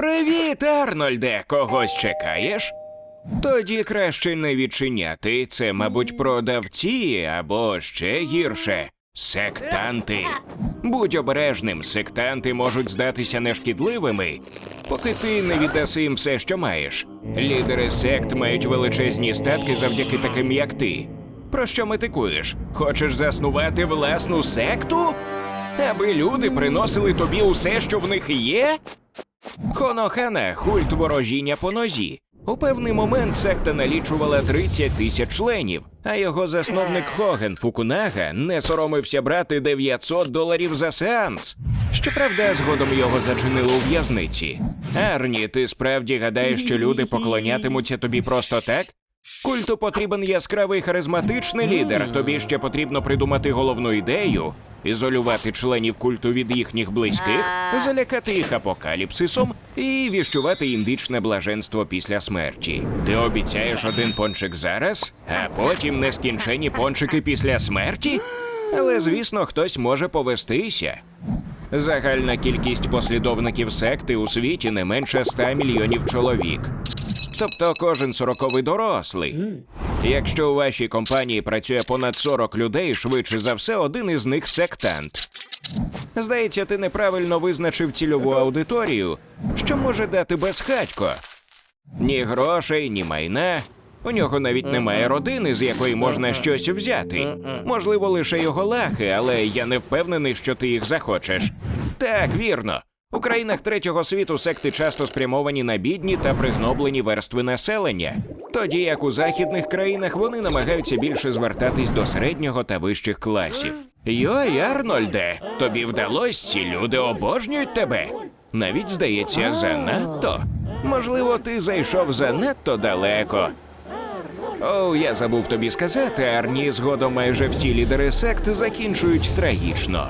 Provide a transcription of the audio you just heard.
Привіт, Арнольде! Когось чекаєш? Тоді краще не відчиняти. Це, мабуть, продавці або ще гірше сектанти. Будь обережним, сектанти можуть здатися нешкідливими, поки ти не віддаси їм все, що маєш. Лідери сект мають величезні статки завдяки таким, як ти. Про що метикуєш? Хочеш заснувати власну секту? Аби люди приносили тобі усе, що в них є? Хонохана культ ворожіння по нозі. У певний момент секта налічувала 30 тисяч членів, а його засновник Хоген Фукунага не соромився брати 900 доларів за сеанс. Щоправда, згодом його зачинили у в'язниці. Арні, ти справді гадаєш, що люди поклонятимуться тобі просто так? Культу потрібен яскравий харизматичний лідер. Тобі ще потрібно придумати головну ідею, ізолювати членів культу від їхніх близьких, залякати їх апокаліпсисом і віщувати вічне блаженство після смерті. Ти обіцяєш один пончик зараз, а потім нескінчені пончики після смерті? Але звісно, хтось може повестися. Загальна кількість послідовників секти у світі не менше 100 мільйонів чоловік. Тобто кожен сороковий дорослий. Якщо у вашій компанії працює понад 40 людей, швидше за все, один із них сектант. Здається, ти неправильно визначив цільову аудиторію, що може дати безхатько. Ні грошей, ні майна. У нього навіть немає родини, з якої можна щось взяти. Можливо, лише його лахи, але я не впевнений, що ти їх захочеш. Так, вірно. У країнах третього світу секти часто спрямовані на бідні та пригноблені верстви населення, тоді як у західних країнах вони намагаються більше звертатись до середнього та вищих класів. Йой, Арнольде, тобі вдалось, ці люди обожнюють тебе. Навіть здається, занадто. Можливо, ти зайшов занадто далеко. Оу, я забув тобі сказати, Арні, згодом майже всі лідери сект закінчують трагічно.